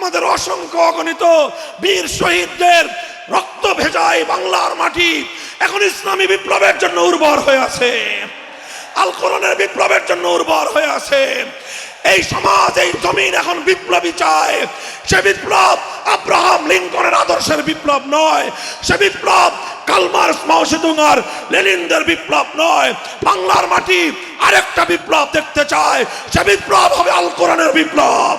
আমাদের অসংখ্য অগণিত বীর শহীদদের রক্ত ভেজায় বাংলার মাটি এখন ইসলামী বিপ্লবের জন্য উর্বর হয়ে আছে। আল কোরআনের বিপ্লবের জন্য উর্বর হয়ে আছে। এই সমাজ, এই জমিন এখন বিপ্লবী চায়। সে বিপ্লব আব্রাহাম লিঙ্কনের আদর্শের বিপ্লব নয়। সে বিপ্লব কালমার মাওসেদুঙ্গার লেনিনদের বিপ্লব নয়। বাংলার মাটি আরেকটা বিপ্লব দেখতে চায়। সে বিপ্লব হবে আল কোরআনের বিপ্লব।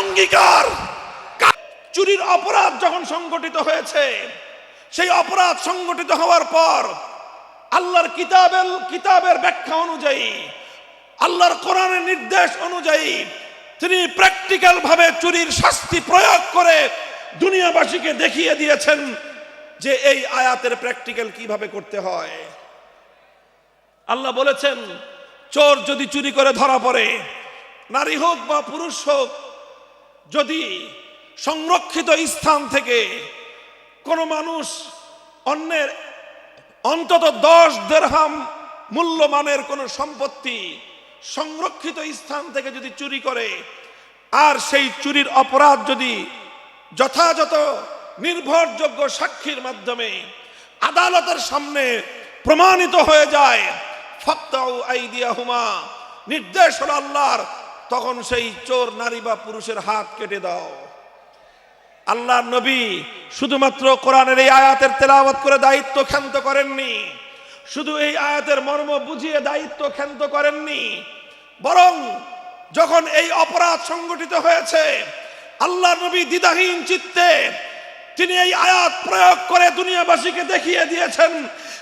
অঙ্গীকার। চুরির অপরাধ যখন সংগঠিত হয়েছে, সেই অপরাধ সংগঠিত হওয়ার পর আল্লাহর কিতাবের কিতাবের ব্যাখ্যা অনুযায়ী, আল্লাহর কোরআনের নির্দেশ অনুযায়ী তিনি প্র্যাকটিক্যাল ভাবে চুরির শাস্তি প্রয়োগ করে দুনিয়াবাসীকে দেখিয়ে দিয়েছেন যে এই আয়াতের প্র্যাকটিক্যাল কীভাবে করতে হয়। আল্লাহ বলেছেন, চোর যদি চুরি করে ধরা পড়ে, নারী হোক বা পুরুষ হোক যদি সংরক্ষিত স্থান থেকে কোনো মানুষ অন্যের অন্তত দশ দেড়হাম মূল্যমানের কোনো সম্পত্তি সংরক্ষিত স্থান থেকে যদি চুরি করে, আর সেই চুরির অপরাধ যদি যথাযথ নির্ভরযোগ্য সাক্ষীর মাধ্যমে আদালতের সামনে প্রমাণিত হয়ে যায়, ফক্তাউ আইদিয়াহুমা, নির্দেশ হলো আল্লাহর তখন সেই চোর নারী বা পুরুষের হাত কেটে দাও। আল্লাহ নবী শুধুমাত্র কোরআনের এই আয়াতের তেলাওয়াত করে দায়িত্ব ক্ষান্ত করেননি। শুধু এই আয়াতের মর্ম বুঝিয়ে দায়িত্ব ক্ষান্ত করেননি। বরং যখন এই অপরাধ সংগঠিত হয়েছে, আল্লাহ নবী দ্বিধাহীন চিত্তে তিনি এই আয়াত প্রয়োগ করে দুনিয়াবাসীকে দেখিয়ে দিয়েছেন,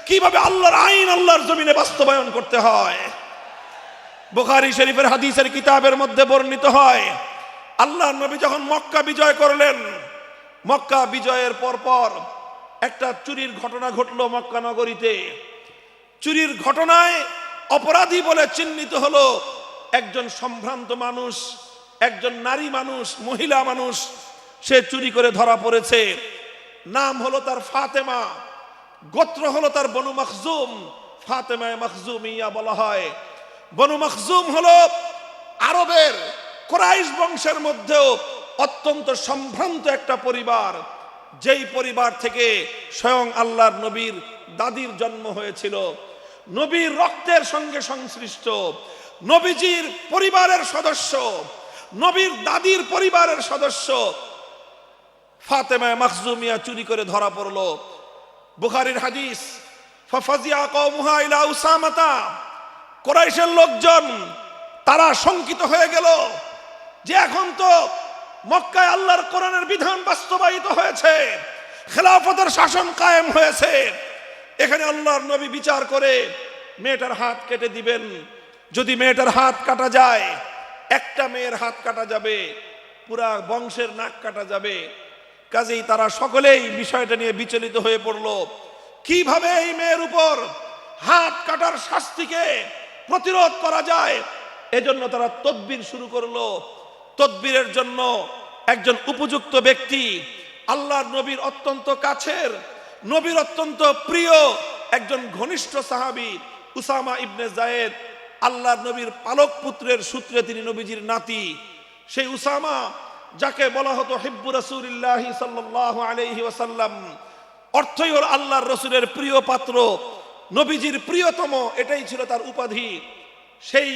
কীভাবে আল্লাহর আইন আল্লাহর জমিনে বাস্তবায়ন করতে হয়। বুখারী শরীফের হাদিসের কিতাবের মধ্যে বর্ণিত হয়, আল্লাহ নবী যখন মক্কা বিজয় করলেন, মক্কা বিজয়ের পর পর একটা চুরির ঘটনা ঘটলো মক্কা নগরীতে। চুরির ঘটনায় অপরাধী বলে চিহ্নিত হলো একজন সম্ভ্রান্ত মানুষ, একজন নারী মানুষ, মহিলা মানুষ, সে চুরি করে ধরা পড়েছে। নাম হলো তার ফাতেমা, গোত্র হলো তার বনু মখজুম, ফাতেমায় মখজুমিয়া বলা হয়। বনু মখজুম হল আরবের কোরাইশ বংশের মধ্যেও অত্যন্ত সম্ভ্রান্ত একটা পরিবার। যেই পরিবার থেকে স্বয়ং আল্লাহর নবীর দাদির জন্ম হয়েছিল। নবীর রক্তের সঙ্গে সংশ্লিষ্ট, নবীজির পরিবারের সদস্য, নবীর দাদির পরিবারের সদস্য ফাতেমায় মখজুমিয়া চুরি করে ধরা পড়ল। বুখারীর হাদিস ফাফাজিয়া কওমুহা ইলা উসামাতা। কোরাইশের লোকজন, তারা শঙ্কিত হয়ে গেল যে এখন তো মক্কায় আল্লাহর কোরআনের বিধান বাস্তবায়িত হয়েছে, খেলাফতের শাসন কায়েম হয়েছে। এখানে আল্লাহর নবী বিচার করে মেয়েটার হাত কেটে দিবেন। যদি মেয়েটার হাত কাটা যায়, একটা মেয়ের হাত কাটা যাবে, পুরা বংশের নাক কাটা যাবে। কাজেই তারা সকলেই বিষয়টা নিয়ে বিচলিত হয়ে পড়ল। কীভাবে এই মেয়ের উপর হাত কাটার শাস্তিকে প্রতিরোধ করা যায়। এজন্য তারা তদবির শুরু করল। তদবিরের জন্য একজন উপযুক্ত ব্যক্তি, আল্লাহর নবীর অত্যন্ত কাছের, নবীর অত্যন্ত প্রিয় একজন ঘনিষ্ঠ সাহাবী, উসামা ইবনে জায়েদ আল্লাহর নবীর পালক পুত্রের সূত্রে তিনি নবীজির নাতি। সেই উসামা, যাকে বলা হতো হিব্বু রাসূলুল্লাহি সাল্লাল্লাহু আলাইহি ওয়াসাল্লাম, অর্থই হল আল্লাহর রসুলের প্রিয় পাত্র। নবীজির প্রিয়তম, এটাই ছিল তার উপাধি। সেই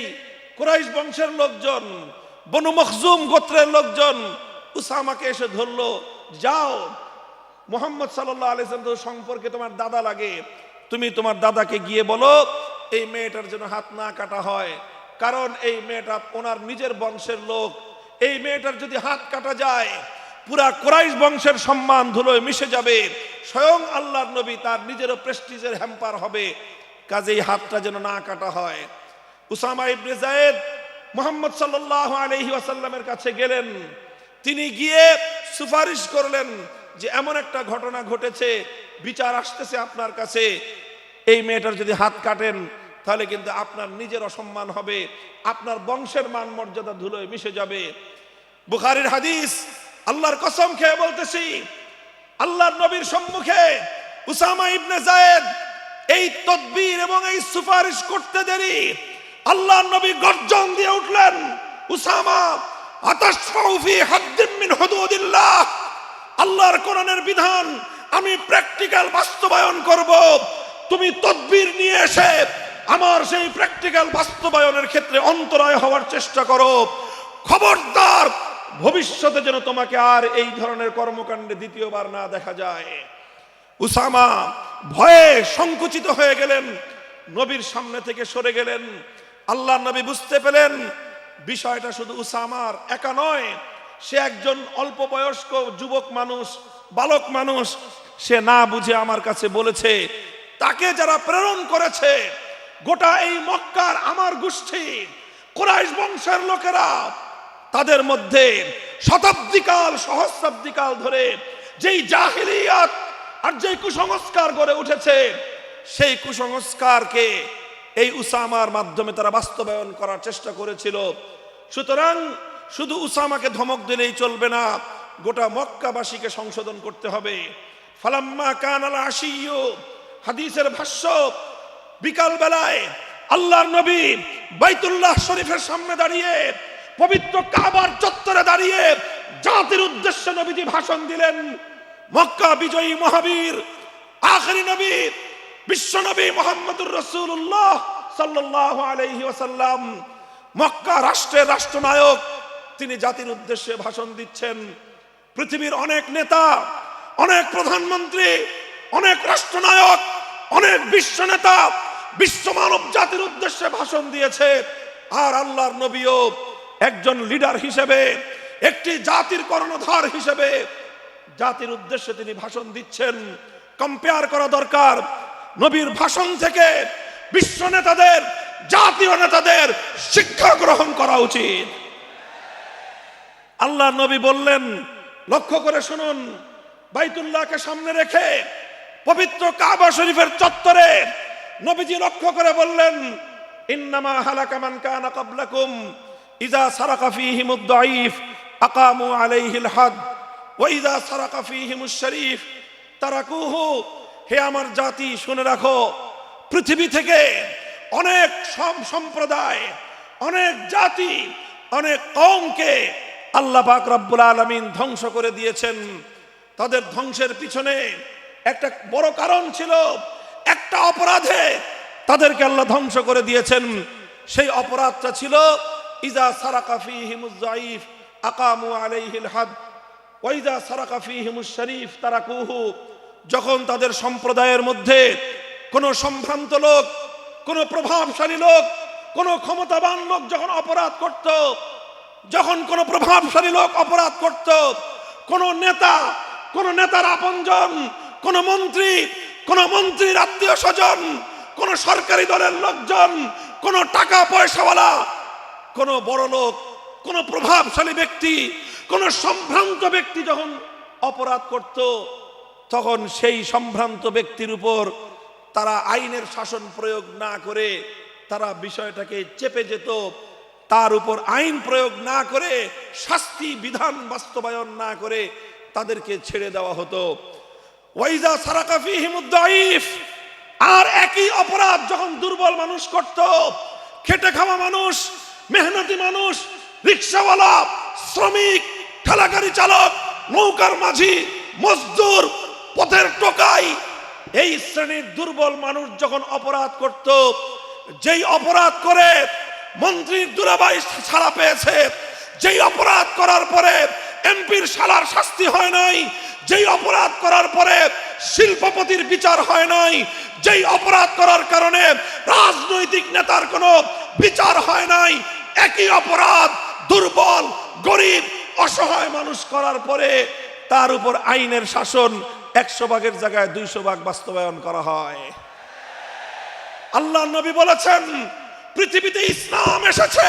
কুরাইশ বংশের লোকজন, বনু মখজুম গোত্রের লোকজন উসামাকে এসে ধরলো, যাও, মোহাম্মদ সাল্লাহ আলিয়াম সম্পর্কে তোমার দাদা লাগে। তুমি তোমার দাদাকে গিয়ে বলো, এই মেয়েটার জন্য হাত না কাটা হয়। কারণ এই মেয়েটা ওনার নিজের বংশের লোক। এই মেয়েটার যদি হাত কাটা যায়, পুরা কোরাইশ বংশের সম্মান ধুলোয় মিশে যাবে। স্বয়ং আল্লাহর নবী তার নিজেরও প্রেস্টিজের হ্যাম্পার হবে। কাজেই হাতটা যেন না কাটা হয়। উসামা ইবনে জায়েদ মোহাম্মদ সাল্লাল্লাহু আলাইহি ওয়াসাল্লামের কাছে গেলেন। তিনি গিয়ে সুপারিশ করলেন যে এমন একটা ঘটনা ঘটেছে, বিচার আসতেছে আপনার কাছে। এই মেয়েটার যদি হাত কাটেন, তাহলে কিন্তু আপনার নিজের অসম্মান হবে, আপনার বংশের মান মর্যাদা ধুলোয় মিশে যাবে। বুখারির হাদিস, আল্লাহর কসম খেয়ে বলতেছি আল্লাহর নবীর সম্মুখে উসামা ইবনে জায়েদ এই তদবির এবং এই সুপারিশ করতে দেরি। আল্লাহর নবী গর্জন দিয়ে উঠলেন, উসামা, আতাশফাউ ফি হাদ্দিম মিন হুদুদিল্লাহ। আল্লাহর কোরআনের বিধান আমি প্র্যাকটিক্যাল বাস্তবায়ন করব। তুমি তদবির নিয়ে এসে আমার সেই প্র্যাকটিক্যাল বাস্তবায়নের ক্ষেত্রে অন্তরায় হওয়ার চেষ্টা করো। খবরদার ভবিষ্যতে যেন তোমাকে আর এই ধরনের কর্মকাণ্ডে দ্বিতীয়বার না দেখা যায়। উসামা ভয়ে সংকুচিত হয়ে গেলেন, নবীর সামনে থেকে সরে গেলেন। আল্লাহ নবী বুঝতে পেলেন, বিষয়টা শুধু উসামার একা নয়, সে একজন অল্প বয়স্ক যুবক মানুষ, বালক মানুষ, সে না বুঝে আমার কাছে বলেছে, তাকে যারা প্রেরণ করেছে, গোটা এই মক্কার আমার গোষ্ঠী, কোরাইশ বংশের লোকেরা তাদের মধ্যে শতাব্দীকাল, সহস্রাব্দীকাল ধরে যেই জাহিলিয়াত আর যেই কুসংস্কার গড়ে উঠেছে, সেই কুসংস্কারকে এই উসামার মাধ্যমে তারা বাস্তবায়ন করার চেষ্টা করেছিল। সুতরাং শুধু উসামাকে ধমক দিলেই চলবে না, গোটা মক্কাবাসীকে সংশোধন করতে হবে। ফালাম্মা কানাল আশিয়ু হাদিসের ভাষ্য বিকাল বেলায় আল্লাহর নবী বাইতুল্লাহ শরীফের সামনে দাঁড়িয়ে পবিত্র কাবার চত্বরে দাঁড়িয়ে জাতির উদ্দেশ্যে নবীজি ভাষণ দিলেন, মক্কা বিজয়ী মহাবীর, আখরি নবী, বিশ্ব নবী মোহাম্মদুর রসুল্লাহ সাল্লাল্লাহু আলাইহি ওয়াসাল্লাম, মক্কা রাষ্ট্রের রাষ্ট্রনায়ক, তিনি জাতির উদ্দেশ্যে ভাষণ দিচ্ছেন। পৃথিবীর অনেক নেতা, অনেক প্রধানমন্ত্রী, অনেক রাষ্ট্রনায়ক, অনেক বিশ্ব নেতা, বিশ্ব মানব জাতির উদ্দেশ্যে ভাষণ দিয়েছে। আর আল্লাহর নবীও একজন লিডার হিসেবে, একটি জাতির কর্ণধার হিসেবে, জাতির উদ্দেশ্যে তিনি ভাষণ দিচ্ছেন। কম্পেয়ার করা দরকার। নবীর ভাষণ থেকে বিশ্ব নেতাদের, জাতীয় নেতাদের শিক্ষা গ্রহণ করা উচিত। আল্লাহ নবী বললেন, লক্ষ্য করে শুনুন, বাইতুল্লাহকে সামনে রেখে পবিত্র কাবা শরীফের চত্বরে নবীজি লক্ষ্য করে বললেন, ইন্নামা হালাকা মান কানা ক্বাবলাকুম ইযা সারাকা ফীহিমুদ দাঈফ আকামু আলাইহিল হাদ, ওয়া ইযা সারাকা ফীহিমুশ শরীফ তারাকুহু, হে আমার জাতি, শুনে রাখো, পৃথিবী থেকে অনেক সম, সম্প্রদায়, অনেক জাতি, অনেক কমকে আল্লাহ পাক রব্বুল আলামিন ধ্বংস করে দিয়েছেন। তাদের ধ্বংসের পিছনে একটা বড় কারণ ছিল, একটা অপরাধে তাদেরকে আল্লাহ ধ্বংস করে দিয়েছেন। সেই অপরাধটা ছিল ইজা সারাকা ফীহিমুজ যায়ীফ আকামু আলাইহিল হাদ ওয়াইজা সারাকা ফীহিমুশ শরীফ তারাকুহু, যখন তাদের সম্প্রদায়ের মধ্যে কোনো সম্ভ্রান্ত লোক, কোনো প্রভাবশালী লোক, কোনো ক্ষমতাবান লোক যখন অপরাধ করত, যখন কোনো প্রভাবশালী লোক অপরাধ করত, কোন নেতা, কোন নেতার আপনজন, কোন মন্ত্রী, কোন মন্ত্রীর আত্মীয় স্বজন, কোন সরকারি দলের লোকজন, কোন টাকা পয়সাওয়ালা কোন বড় লোক, কোন প্রভাবশালী ব্যক্তি, কোন সম্ভ্রান্ত ব্যক্তি যখন অপরাধ করত, তখন সেই সম্ভ্রান্ত ব্যক্তির উপর তারা আইনের শাসন প্রয়োগ না করে তারা বিষয়টাকে চেপে যেত। তার উপর আইন প্রয়োগ না করে, শাস্তি বিধান বাস্তবায়ন না করে তাদেরকে ছেড়ে দেওয়া হতো। ওয়াইজা সারাকা ফীহিমুদ দাঈফ, আর একই অপরাধ যখন দুর্বল মানুষ করত, খেটে খাওয়া মানুষ মেহনতি মানুষ, রিক্সাওয়ালা, শ্রমিক, ঠেলাগাড়ি চালক, নৌকার মাঝি, মজদুর, পথের টোকাই। এই শ্রেণির দুর্বল মানুষ যখন অপরাধ করত, যেই অপরাধ করে মন্ত্রীর দুরাবাই ছাড়া পেয়েছে, যেই অপরাধ করার পরে এমপির শালার শাস্তি হয় নাই, যেই অপরাধ করার পরে শিল্পপতির বিচার হয় নাই, যেই অপরাধ করার কারণে রাজনৈতিক নেতার কোনো বিচার হয় নাই একই অপরাধ, দুর্বল, গরিব, অসহায় মানুষ করার পরে তার উপর আইনের শাসন একশো ভাগের জায়গায় দুইশো ভাগ বাস্তবায়ন করা হয়। আল্লাহ নবী বলেছেন, পৃথিবীতে ইসলাম এসেছে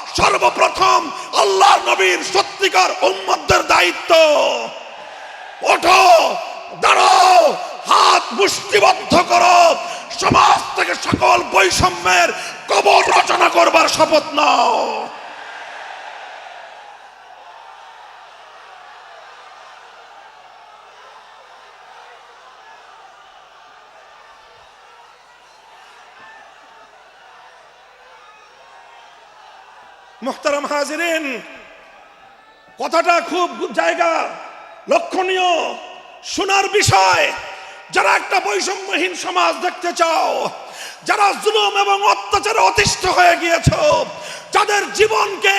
সর্বপ্রথম আল্লাহ নবীর সত্যিকার উম্মতদের দায়িত্ব। ওঠো, দাঁড়াও, হাত মুষ্টিবদ্ধ করো। সমাজ থেকে সকল বৈষম্যের কবর রচনা করবার শপথ নাও। মোহতারাম হাজিরিন। কথাটা খুব জায়গা, লক্ষণীয়, শোনার বিষয়। যারা একটা বৈষম্যহীন সমাজ দেখতে চাও, যারা জুলুম এবং অত্যাচারে অতিষ্ঠ হয়ে গিয়েছ, যাদের জীবনকে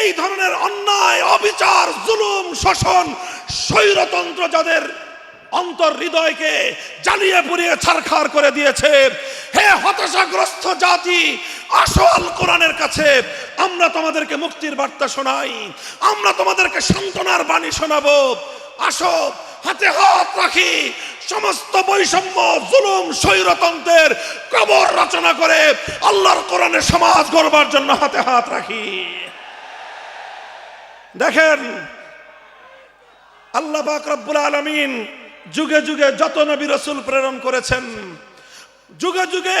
এই ধরনের অন্যায়, অবিচার, জুলুম, শোষণ, স্বৈরতন্ত্র যাদের অন্তর হৃদয়কে জ্বালিয়ে পুড়িয়ে ছারখার করে দিয়েছে, হে হতাশাগ্রস্ত জাতি, আসল কোরআনের কাছে আমরা তোমাদেরকে মুক্তির বার্তা শোনাই। আমরা তোমাদেরকে সান্ত্বনার বাণী শোনাবো। আসো, হাতে হাত রাখি। সমস্ত বৈষম্য, জুলুম, স্বৈরতন্ত্রের কবর রচনা করে আল্লাহর কোরআনের সমাজ গড়বার জন্য হাতে হাত রাখি। দেখেন, আল্লাহ রব্বুল আলামিন যুগে যুগে যত নবী রসুল প্রেরণ করেছেন, যুগে যুগে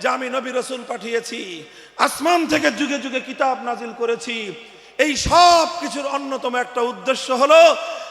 যে আমি নবী রসুল পাঠিয়েছি, আসমান থেকে যুগে যুগে কিতাব নাজিল করেছি। এই সব কিছুর অন্যতম একটা উদ্দেশ্য হলো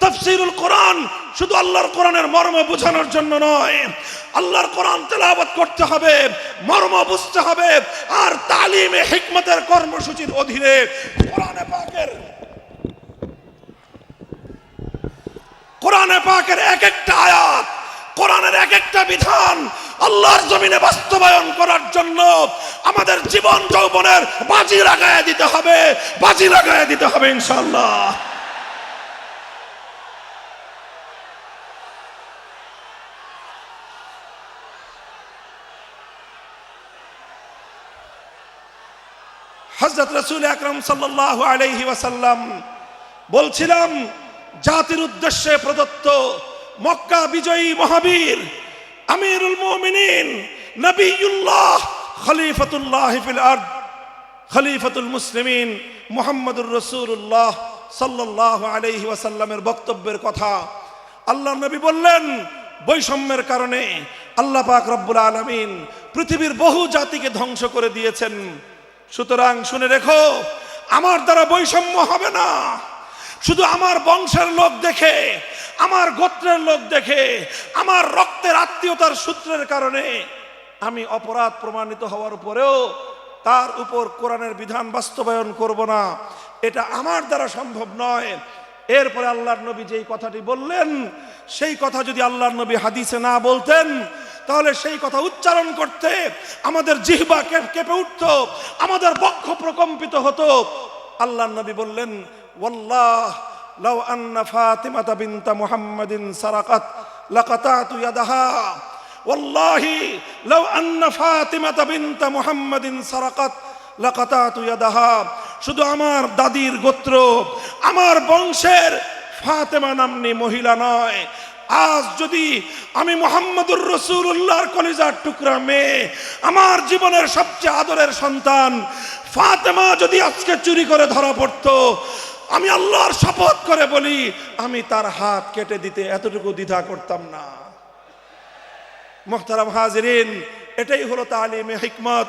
তাফসিরুল কোরআন শুধু আল্লাহর কোরআনের মর্ম বোঝানোর জন্য নয়। আল্লাহর কোরআন তেলাওয়াত করতে হবে, মর্ম বুঝতে হবে, আর তালিমে হিকমতের কর্মসূচির অধীনে কোরআনে পাকের কোরআনে পাকের এক একটা আয়াত, কোরআনের এক একটা বিধান আল্লাহর জমিনে বাস্তবায়ন করার জন্য আমাদের জীবন যৌবনের বাজি লাগায় দিতে হবে, বাজি লাগায় দিতে হবে ইনশাল্লাহ হজরত রসুল আকরম সাল্লাহ আলাইহি ওয়াসাল্লাম বলছিলাম, জাতির উদ্দেশ্যে প্রদত্ত মক্কা বিজয়ী মহাবীর আমিরুল মুমিনিন নবিউল্লাহ খলিফাতুল্লাহ ফিল আরদ, খলিফাতুল মুসলিমিন মুহাম্মদুর রসুল্লাহ সাল্লাহ আলাইহি ওয়াসাল্লামের বক্তব্যের কথা। আল্লাহ নবী বললেন, বৈষম্যের কারণে আল্লাহ পাক রব্বুল আলামিন পৃথিবীর বহু জাতিকে ধ্বংস করে দিয়েছেন। সুতরাং শুনে রেখো, আমার দ্বারা বৈষম্য হবে না। শুধু আমার বংশের লোক দেখে, আমার গোত্রের লোক দেখে, আমার রক্তের আত্মীয়তার সূত্রের কারণে আমি অপরাধ প্রমাণিত হওয়ার পরেও তার উপর কোরআনের বিধান বাস্তবায়ন করব না। এটা আমার দ্বারা সম্ভব নয়। এরপরে আল্লাহর নবী যেই কথাটি বললেন, সেই কথা যদি আল্লাহর নবী হাদিসে না বলতেন তাহলে সেই কথা উচ্চারণ করতে আমাদের জিহবা কেঁপে উঠত, আমাদের বক্ষ প্রকম্পিত হতো। আল্লাহ নবী বললেন, ওয়াল্লাহ, লাউ আন্না ফাতিমাতা বিনতা মুহাম্মাদিন সারাকাত লাকাতাতু ইয়াদাহা। ওয়াল্লাহি, লাউ আন্না ফাতিমাতা বিনতা মুহাম্মাদিন সারাকাত লাকাতাতু ইয়াদাহা। শুধু আমার দাদির গোত্র, আমার বংশের ফাতেমা নামনি মহিলা নয় আজ যদি আমি মোহাম্মদুর রসুল্লাহর কলিজার টুকরা মেয়ে, আমার জীবনের সবচেয়ে আদরের সন্তান ফাতেমা যদি আজকে চুরি করে ধরা পড়তো, আমি আল্লাহর শপথ করে বলি, আমি তার হাত কেটে দিতে এতটুকু দ্বিধা করতাম না। মোহতারাম হাজরিন, এটাই হলো তালিমে হিকমত।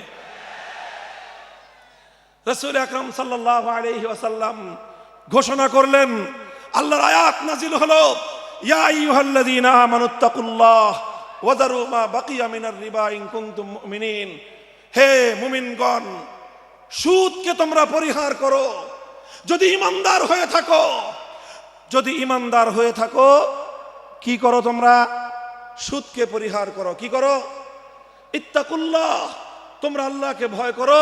রসুল আকরম সাল্লাহ আলহি ওয়াসাল্লাম ঘোষণা করলেন, আল্লাহর আয়াত নাজিল হলো হে মুমিনগণ, সুদকে তোমরা পরিহার করো। যদি ইমানদার হয়ে থাকো, যদি ইমানদার হয়ে থাকো, কি করো তোমরা? সুদকে পরিহার করো। কি করো? ইত্তাকুল্লাহ, তোমরা আল্লাহকে ভয় করো।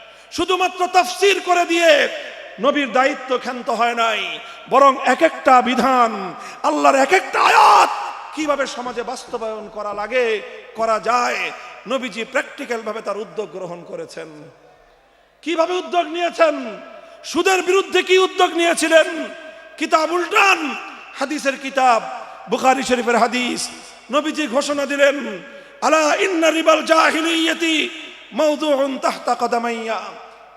শুধুমাত্র তফসির করে দিয়ে নবীর দায়িত্ব ক্ষান্ত হয় নাই, বরং এক একটা বিধান, আল্লাহর এক একটা আয়াত কীভাবে সমাজে বাস্তবায়ন করা লাগে, করা যায়, নবীজি প্র্যাকটিক্যাল ভাবে তার উদ্যোগ গ্রহণ করেছেন। কীভাবে উদ্যোগ নিয়েছেন? সুদের বিরুদ্ধে কি উদ্যোগ নিয়েছিলেন? কিতাব উল্টান, হাদিসের কিতাব, বুখারি শরীফের হাদিস, নবীজি ঘোষণা দিলেন, আলা ইন্না রিবাল জাহিলিয়াতি মাওদুউন তাহতা কদামাইয়া।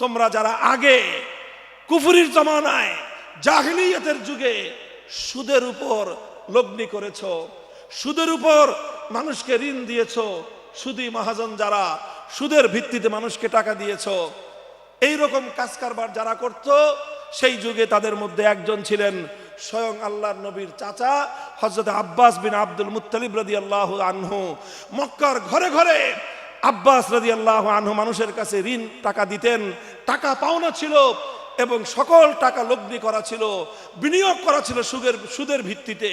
তোমরা যারা আগে কুফুরির জমানায় জাহিলিয়াতের যুগে সুদের উপর লগ্নি করেছ, সুদের উপর মানুষকে ঋণ দিয়েছ, সুদী মহাজন যারা সুদের ভিত্তিতে মানুষকে টাকা দিয়েছ এই রকম কাজ কারবার যারা করত, সেই যুগে তাদের মধ্যে একজন ছিলেন স্বয়ং আল্লাহর নবীর চাচা হজরত আব্বাস বিন আব্দুল মুত্তালিব রাদি আল্লাহ আনহু। মক্কার ঘরে ঘরে আব্বাস রাদি আল্লাহ আনহু মানুষের কাছে ঋণ টাকা দিতেন, টাকা পাওনা ছিল এবং সকল টাকা লগ্নি করা ছিল, বিনিয়োগ করা ছিল সুদের সুদের ভিত্তিতে।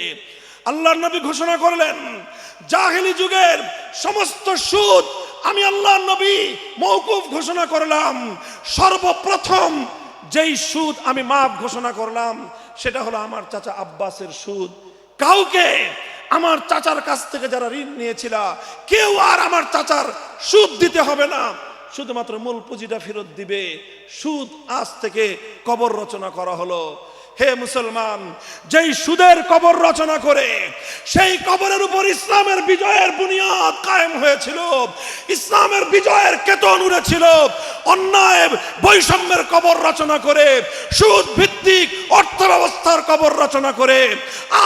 আল্লাহর নবী ঘোষণা করলেন, জাহেলি যুগের সমস্ত সুদ আমি আল্লাহর নবী মৌকুফ ঘোষণা করলাম। সর্বপ্রথম যেই সুদ আমি মাফ ঘোষণা করলাম, সেটা হলো আমার চাচা আব্বাসের সুদ। কাউকে আমার চাচার কাছ থেকে যারা ঋণ নিয়েছিল, কেউ আর আমার চাচার সুদ দিতে হবে না। শুধুমাত্র মূল পুঁজিটা ফেরত দিবে। সুদ আজ থেকে কবর রচনা করা হলো। হে মুসলমান, যেই সুদের কবর রচনা করে, সেই কবরের উপর ইসলামের বিজয়ের বুনিয়াদ কায়েম হয়েছিল। ইসলামের বিজয়ের কেতন উড়েছিল। অন্যায় বৈষম্যের কবর রচনা করে সুদ ভিত্তিক অর্থ ব্যবস্থার কবর রচনা করে।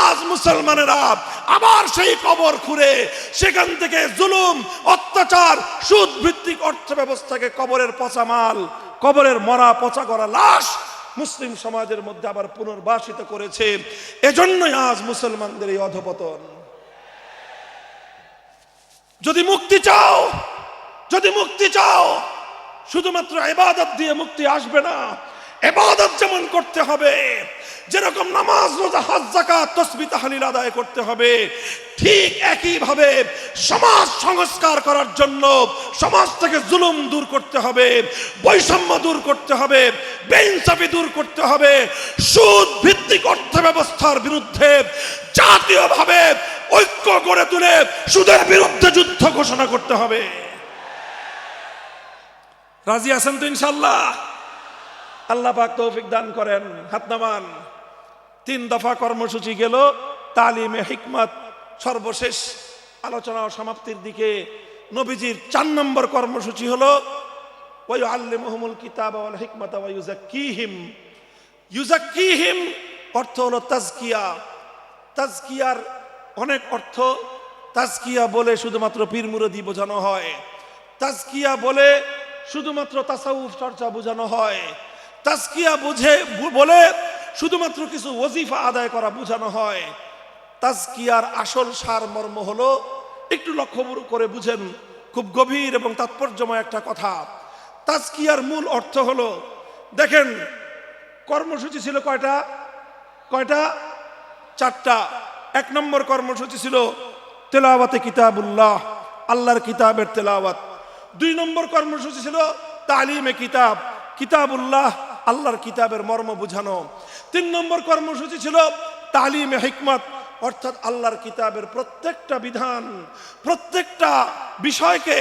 আজ মুসলমানেরা আবার সেই কবর খুঁড়ে, সেখান থেকে জুলুম, অত্যাচার সুদ ভিত্তিক অর্থ ব্যবস্থাকে কবরের পচা মাল, কবরের মরা পচা করা লাশ মুসলিম সমাজের মধ্যে আবার পুনর্বাসিত করেছে। এজন্যই আজ মুসলমানদের এই অধপতন। যদি মুক্তি চাও, যদি মুক্তি চাও শুধুমাত্র এবাদত দিয়ে মুক্তি আসবে না। এবাদত যেমন করতে হবে, যেরকম নামাজ, রোজা, হজ জাকাত তসবি, তাহলিল আদায় করতে হবে, ঠিক একইভাবে সমাজ সংস্কার করার জন্য সমাজ থেকে জুলুম দূর করতে হবে, বৈষম্য দূর করতে হবে, বেইনসাফি দূর করতে হবে, সুদ ভিত্তিক অর্থ ব্যবস্থার বিরুদ্ধে জাতীয়ভাবে ঐক্য গড়ে তুলে সুদের বিরুদ্ধে যুদ্ধ ঘোষণা করতে হবে। রাজি আছেন তো ইনশাল্লাহ আল্লাহ পাক তৌফিক দান করেন, হাত নামান। তিন দফা কর্মসূচি গেল, তালিমে হিকমত, সর্বশেষ আলোচনা সমাপ্তির দিকে নবীজির চার নম্বর কর্মসূচি হলো ওই আল্লি মহমুল কিতাব ওয়াল হিকমত ওয়া ইউজাক্কিহিম ইউজাক্কিহিম অর্থ হলো তাজকিয়া। তাজকিয়ার অনেক অর্থ, তাজকিয়া বলে শুধুমাত্র পীর মুরদি বোঝানো হয়। তাজকিয়া বলে শুধুমাত্র তাসাউফ চর্চা বোঝানো হয়। তাস্কিয়া বুঝে, বলে শুধুমাত্র কিছু ওজিফা আদায় করা বোঝানো হয়। তাজকিয়ার আসল সার মর্ম হলো, একটু লক্ষ্য করে বুঝেন, খুব গভীর এবং তাৎপর্যময় একটা কথা। তাজকিয়ার মূল অর্থ হলো, দেখেন, কর্মসূচি ছিল কয়টা? কয়টা? চারটা। এক নম্বর কর্মসূচি ছিল তেলাওয়াতে কিতাবুল্লাহ, আল্লাহর কিতাবের তেলাওয়াত। দুই নম্বর কর্মসূচি ছিল তালিমে কিতাব, কিতাবুল্লাহ, আল্লাহর কিতাবের মর্ম বুঝানো। তিন নম্বর কর্মসূচি ছিল তালিমে হিকমত, অর্থাৎ আল্লাহর কিতাবের প্রত্যেকটা বিধান, প্রত্যেকটা বিষয়কে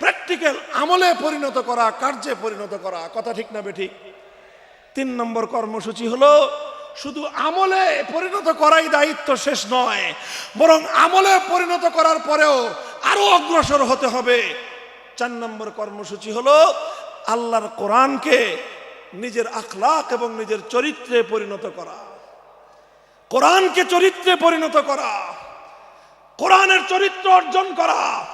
প্র্যাকটিক্যাল আমলে পরিণত করা, কার্যে পরিণত করা। কথা ঠিক না বেঠিক? তিন নম্বর কর্মসূচি হলো শুধু আমলে পরিণত করাই দায়িত্ব শেষ নয়, বরং আমলে পরিণত করার পরেও আরও অগ্রসর হতে হবে। চার নম্বর কর্মসূচি হলো আল্লাহর কোরআনকে নিজের আখলাক এবং নিজের চরিত্রে পরিণত করা। কোরআনকে চরিত্রে পরিণত করা, কোরআনের চরিত্র অর্জন করা।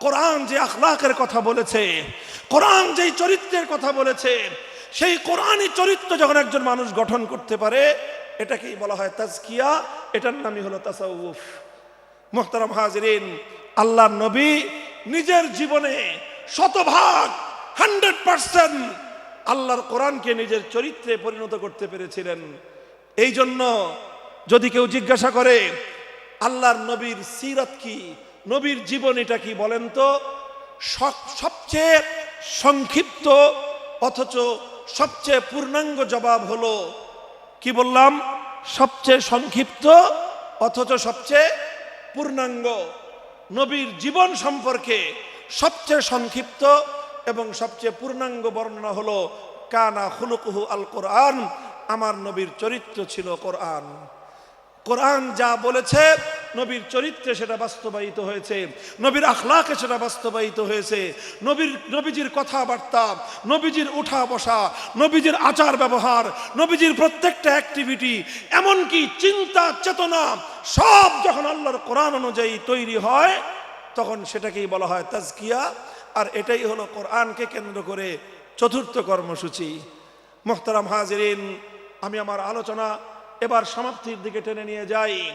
কোরআন যে আখলাকের কথা বলেছে, কোরআন যেই চরিত্রের কথা বলেছে, সেই কোরআনই চরিত্র যখন একজন মানুষ গঠন করতে পারে, এটাকেই বলা হয় তাজকিয়া। এটার নামই হলো তাসাউফ। মোহতারাম হাজরিন আল্লাহ নবী নিজের জীবনে শতভাগ, হান্ড্রেড পার্সেন্ট আল্লাহর কোরআনকে নিজের চরিত্রে পরিণত করতে পেরেছিলেন। এই জন্য যদি কেউ জিজ্ঞাসা করে, আল্লাহর নবীর সিরাত কি, নবীর জীবনীটা কি বলেন তো? সব- সবচেয়ে সংক্ষিপ্ত, অথচ সবচেয়ে পূর্ণাঙ্গ জবাব হলো, কি বললাম? সবচেয়ে সংক্ষিপ্ত, অথচ সবচেয়ে পূর্ণাঙ্গ। নবীর জীবন সম্পর্কে সবচেয়ে সংক্ষিপ্ত এবং সবচেয়ে পূর্ণাঙ্গ বর্ণনা হলো, কানা খুলুকুহু আল কোরআন আমার নবীর চরিত্র ছিল কোরআন। কোরআন যা বলেছে, নবীর চরিত্রে সেটা বাস্তবায়িত হয়েছে, নবীর আখলাকে সেটা বাস্তবায়িত হয়েছে, নবীর, নবীজির কথাবার্তা, নবীজির উঠা বসা নবীজির আচার ব্যবহার নবীজির প্রত্যেকটা অ্যাক্টিভিটি এমনকি চিন্তা চেতনা সব যখন আল্লাহর কোরআন অনুযায়ী তৈরি হয়, তখন সেটাকেই বলা হয় তাজকিয়া। আর এটাই হলো কোরআনকে কেন্দ্র করে চতুর্থ কর্মসূচি। মোহতারাম হাজরিন, আমি আমার আলোচনা এবার সমাপ্তির দিকে টেনে নিয়ে যাই।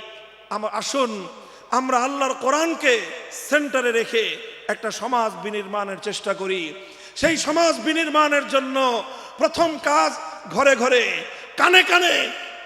আমার আসুন, আমরা আল্লাহর কোরআনকে সেন্টারে রেখে একটা সমাজ বিনির্মাণের চেষ্টা করি। সেই সমাজ বিনির্মাণের জন্য প্রথম কাজ ঘরে ঘরে কানে কানে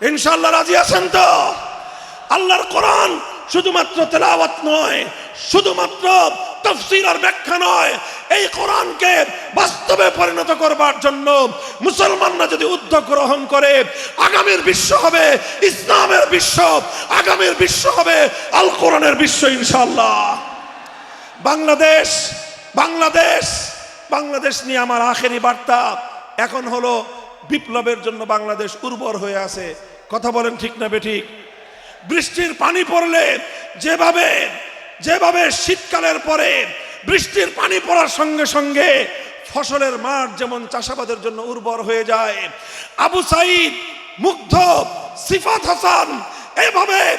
ইনশাল্লাহ রাজি আছেন তো? আল্লাহর কোরআন শুধুমাত্র তেলাওয়াত নয়, শুধুমাত্র তফসির আর ব্যাখ্যা নয়, এই কোরআনকে বাস্তবে পরিণত করবার জন্য মুসলমানরা যদি উদ্যোগ গ্রহণ করে, আগামীর বিশ্ব হবে ইসলামের বিশ্ব, আগামীর বিশ্ব হবে আল কোরআনের বিশ্ব ইনশাল্লাহ বাংলাদেশ বাংলাদেশ বাংলাদেশ নিয়ে আমার আখেরি বার্তা এখন হলো বিপ্লবের জন্য বাংলাদেশ উর্বর হয়ে আছে। কথা বলেন ঠিক না বেঠিক? বৃষ্টির পানি পড়লে যেভাবে যেভাবে শীতকালের পরে বৃষ্টির পানি পড়ার সঙ্গে সঙ্গে ফসলের মাঠ যেমন চাষাবাদের জন্য উর্বর হয়ে যায়, আবু সাইদ, মুগ্ধ, সিফাত হাসান, এভাবে